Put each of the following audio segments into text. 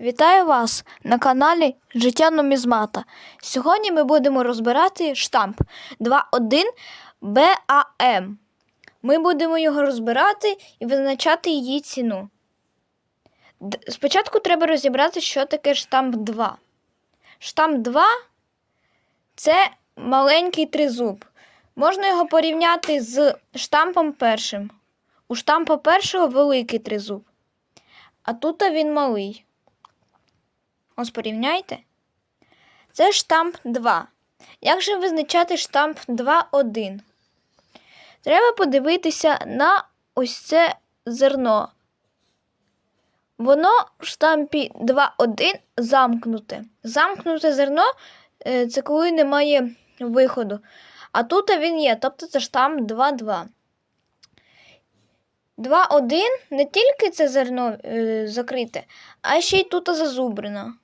Вітаю вас на каналі Життя Нумізмата. Сьогодні ми будемо розбирати штамп 2.1 BAM. Ми будемо його розбирати і визначати її ціну. Спочатку треба розібрати, що таке штамп 2. Штамп 2 це маленький тризуб. Можна його порівняти з штампом першим. У штампа першого великий тризуб, а тут він малий. Ось порівняйте. Це штамп 2. Як же визначати штамп 2.1? Треба подивитися на ось це зерно. Воно в штампі 2.1 замкнуте. Замкнуте зерно е, це коли немає виходу. А тут він є, тобто це штамп 2.2. 2.1 не тільки це зерно е, закрите, а ще й тут зазубрено.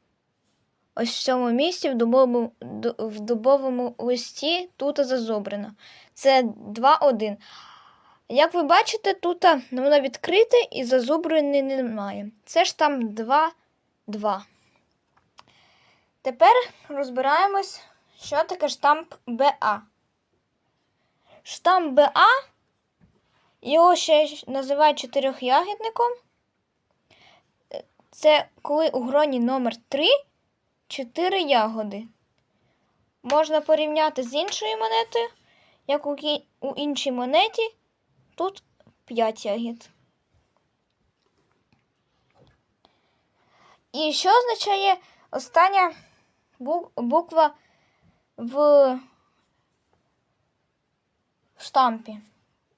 Ось в цьому місці в дубовому, в дубовому листі тут зазубрено. Це 2.1. Як ви бачите, тут воно відкрите і зазубрене немає. Це ж там 2.2. Тепер розбираємось, що таке штамп БА. Штамп БА, його ще називають чотирьохягідником. Це коли у гроні номер 3 4 ягоди. Можна порівняти з іншою монетою, як у, іншій монеті тут 5 ягід. І що означає остання буква в штампі?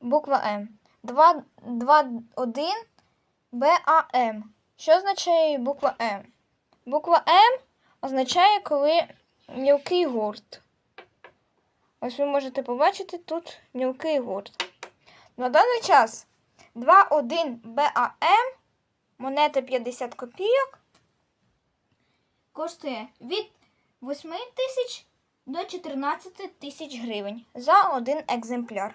Буква М. 2, 2, 1 БАМ. Що означає буква М? Буква М означає, коли мілкий гурт. Ось ви можете побачити тут мілкий гурт. На даний час 2,1 БАМ, монета 50 копійок, коштує від 8 тисяч до 14 тисяч гривень за один екземпляр.